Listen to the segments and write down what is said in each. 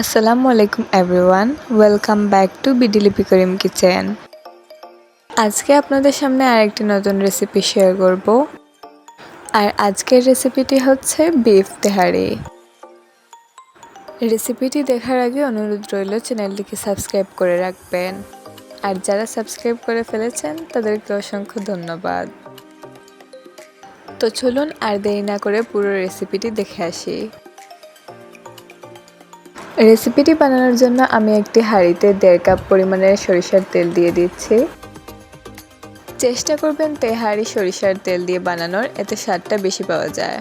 আসসালামু আলাইকুম everyone welcome back to বিডিলিপি করিম কিচেন আজকে আপনাদের সামনে আরেকটি নতুন রেসিপি শেয়ার করব। আর আজকের রেসিপিটি হচ্ছে বিফ তেহারি। রেসিপিটি দেখার আগে অনুরোধ রইল চ্যানেলটিকে সাবস্ক্রাইব করে রাখবেন। আর যারা সাবস্ক্রাইব করে ফেলেছেন, তাদেরকে অসংখ্য ধন্যবাদ। তো চলুন আর দেরি না করে পুরো রেসিপিটি দেখে আসি। রেসিপিটি বানানোর জন্য আমি একটি হাঁড়িতে দেড় কাপ পরিমাণের সরিষার তেল দিয়ে দিচ্ছি। চেষ্টা করবেন তেহারি সরিষার তেল দিয়ে বানানোর, এতে স্বাদটা বেশি পাওয়া যায়।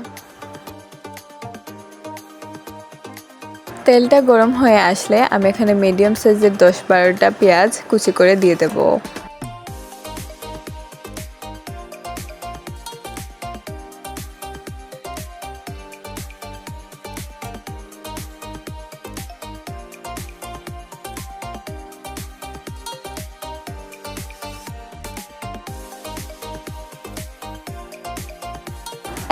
তেলটা গরম হয়ে আসলে আমি এখানে মিডিয়াম সাইজের দশ বারোটা পেঁয়াজ কুচি করে দিয়ে দেবো।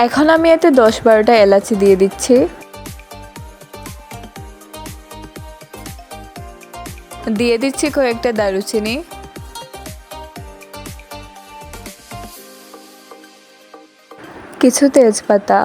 এখন আমি এতে দশ বারোটা এলাচি দিয়ে দিচ্ছি। দিয়ে দিচ্ছি কয়েকটা দারুচিনি। কিছু তেজপাতা।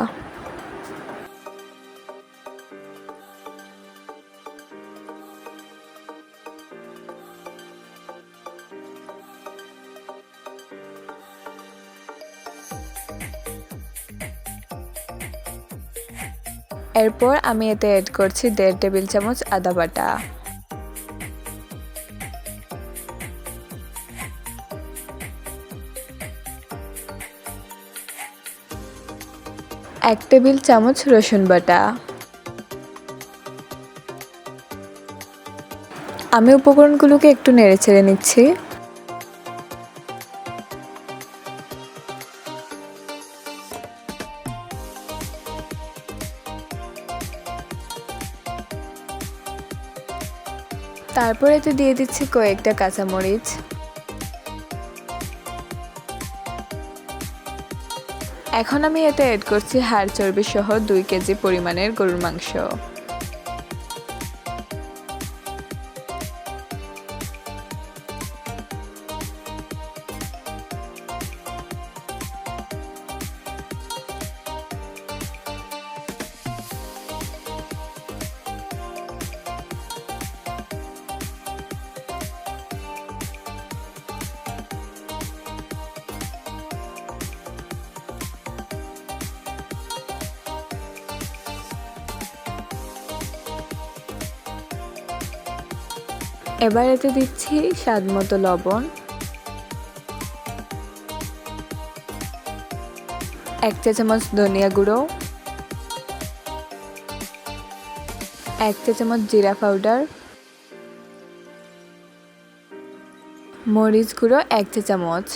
এরপর আমি এতে অ্যাড করছি দেড় টেবিল চামচ আদা বাটা। এক টেবিল চামচ রসুন বাটা। আমি উপকরণগুলোকে একটু নেড়ে ছেড়ে নিচ্ছি। তারপর তো দিয়ে দিচ্ছি কয়েকটা কাঁচামরিচ। এখন আমি এতে অ্যাড করছি হাড় চর্বি সহ দুই কেজি পরিমাণের গরুর মাংস। এবার এতে দিচ্ছি স্বাদ মতো লবণ। এক চা চামচ ধনিয়া গুঁড়ো। এক চা চামচ জিরা পাউডার। মরিচ গুঁড়ো এক চা চামচ।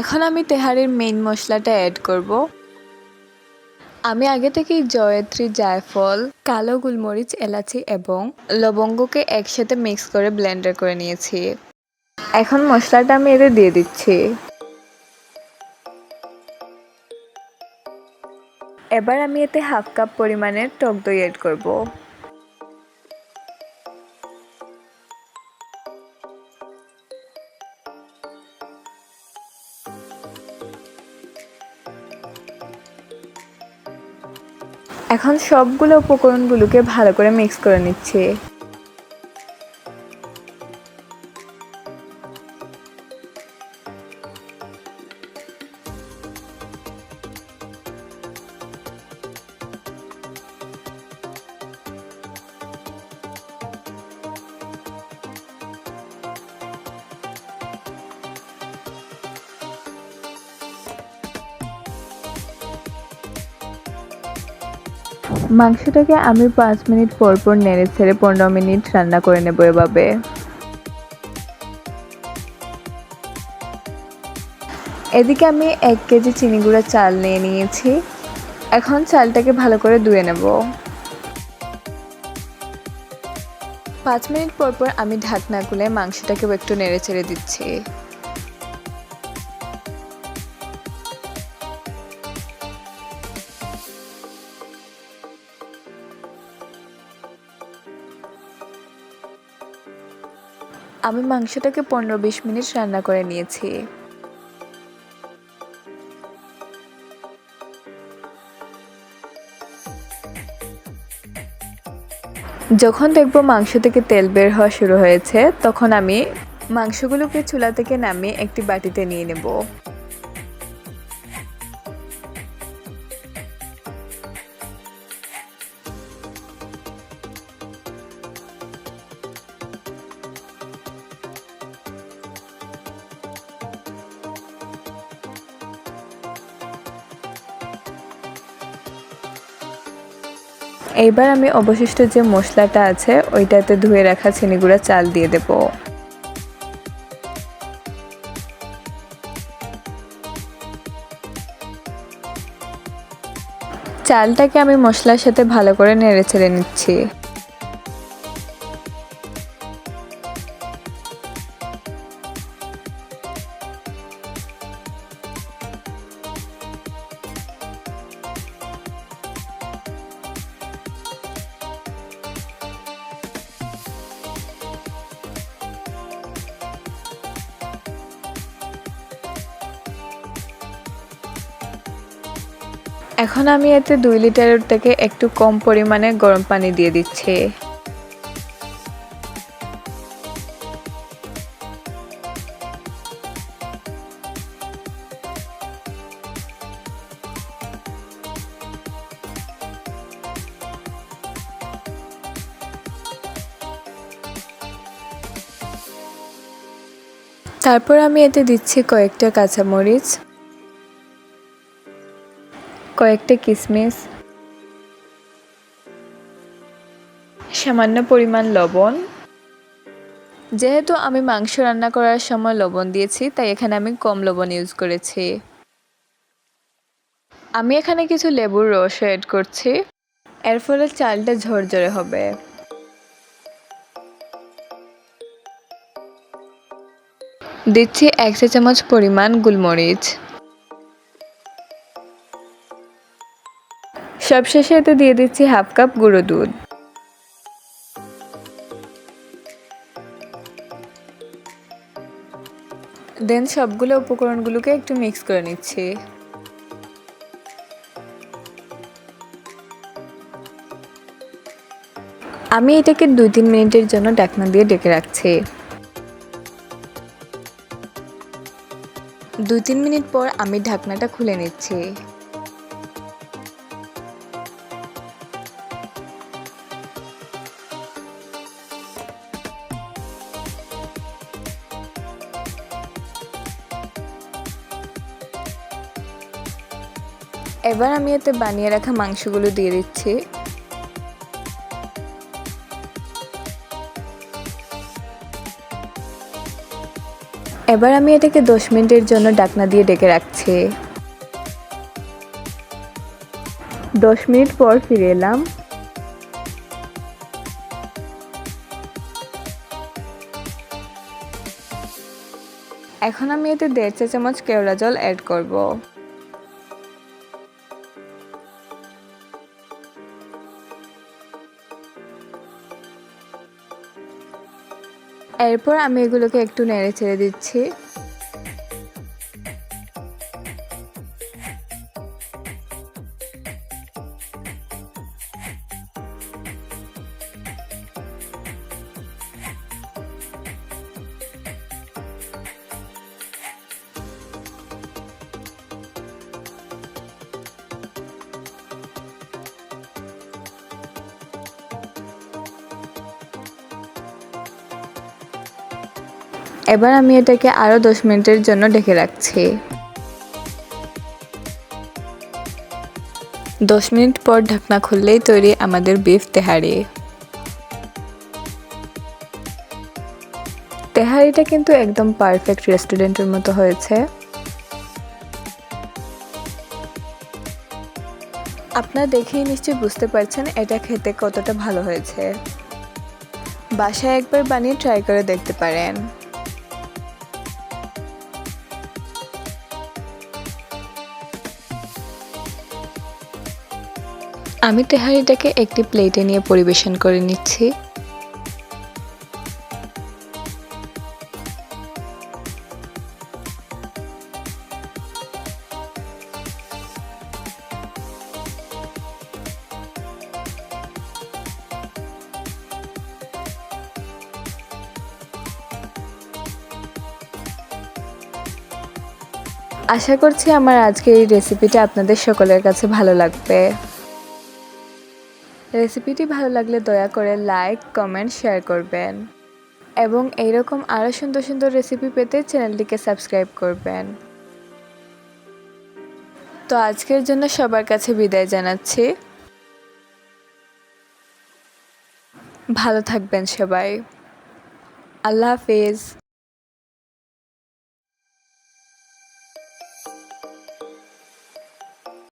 এখন আমি তেহারির মেইন মশলাটা অ্যাড করব। আমি আগে থেকেই জয়ত্রী, জায়ফল, কালো গুলমরিচ, এলাচি এবং লবঙ্গকে একসাথে মিক্স করে ব্লেন্ডার করে নিয়েছি। এখন মশলাটা আমি এতে দিয়ে দিচ্ছি। এবার আমি এতে হাফ কাপ পরিমাণের টক দই অ্যাড করব। এখন সবগুলো উপকরণগুলোকে ভালো করে মিক্স করে নিচ্ছি। মাংসটাকে আমি পাঁচ মিনিট পর পর নেড়ে ছেড়ে পনেরো মিনিট রান্না করে নেব এভাবে। এদিকে আমি এক কেজি চিনি গুঁড়া চাল নিয়ে নিয়েছি। এখন চালটাকে ভালো করে ধুয়ে নেব। পাঁচ মিনিট পর পর আমি ঢাকনা খুলে মাংসটাকেও একটু নেড়ে ছেড়ে দিচ্ছি। আমি মাংসটাকে পনেরো বিশ মিনিট রান্না করে নিয়েছি। যখন দেখব মাংস থেকে তেল বের হওয়া শুরু হয়েছে, তখন আমি মাংসগুলোকে চুলা থেকে নামিয়ে একটি বাটিতে নিয়ে নেব। এইবার আমি অবশিষ্ট যে মশলাটা আছে, ওইটাতে ধুয়ে রাখা চিনিগুড়া চাল দিয়ে দেব। চালটাকে আমি মশলার সাথে ভালো করে নেড়ে ছেড়ে নিচ্ছি। এখন আমি এতে দুই লিটারের থেকে একটু কম পরিমাণে গরম পানি দিয়ে দিচ্ছি। তারপর আমি এতে দিচ্ছি কয়েকটা কাঁচামরিচ। কয়েকটা কিশমিশ সামান্য পরিমাণ লবণ। যেহেতু আমি মাংস রান্না করার সময় লবণ দিয়েছি, তাই এখানে আমি কম লবণ ইউজ করেছি। আমি এখানে কিছু লেবুর রস অ্যাড করছি। এর ফলে চালটা ঝরঝরে হবে। দিচ্ছি এক চা চামচ পরিমাণ গোলমরিচ। সবশেষে এতে দিয়ে দিচ্ছি হাফ কাপ গুঁড়ো দুধ। দেন সবগুলো উপকরণগুলোকে একটু মিক্স করে নিচ্ছি। আমি এটাকে দুই তিন মিনিটের জন্য ডাকনা দিয়ে ডেকে রাখছি। দুই তিন মিনিট পর আমি ঢাকনাটা খুলে নিচ্ছি। এবার আমি এতে বানিয়ে রাখা মাংসগুলো দিয়ে দিচ্ছি। এবার আমি এটাকে দশ মিনিটের জন্য ডাকনা দিয়ে ডেকে রাখছি। দশ মিনিট পর ফিরে এলাম। এখন আমি এতে দেড় চা চামচ কেওড়া জল অ্যাড করব। এরপর আমি এগুলোকে একটু নেড়ে ছেড়ে দিচ্ছি। এবার আমি এটাকে আরও দশ মিনিটের জন্য ঢেকে রাখছি। দশ মিনিট পর ঢাকনা খুললেই তৈরি আমাদের বিফ তেহারি। তেহারিটা কিন্তু একদম পারফেক্ট রেস্টুরেন্টের মতো হয়েছে। আপনারা দেখেই নিশ্চয়ই বুঝতে পারছেন এটা খেতে কতটা ভালো হয়েছে। বাসায় একবার বানিয়ে ট্রাই করে দেখতে পারেন। আমি তেহারিটাকে একটি প্লেটে নিয়ে পরিবেশন করে নিচ্ছি। আশা করছি আমার আজকের এই রেসিপিটা আপনাদের সকলের কাছে ভালো লাগবে। রেসিপিটি ভালো লাগলে দয়া করে লাইক, কমেন্ট, শেয়ার করবেন। এবং এইরকম আরও সুন্দর সুন্দর রেসিপি পেতে চ্যানেলটিকে সাবস্ক্রাইব করবেন। তো আজকের জন্য সবার কাছে বিদায় জানাচ্ছি। ভালো থাকবেন সবাই। আল্লাহ হাফিজ।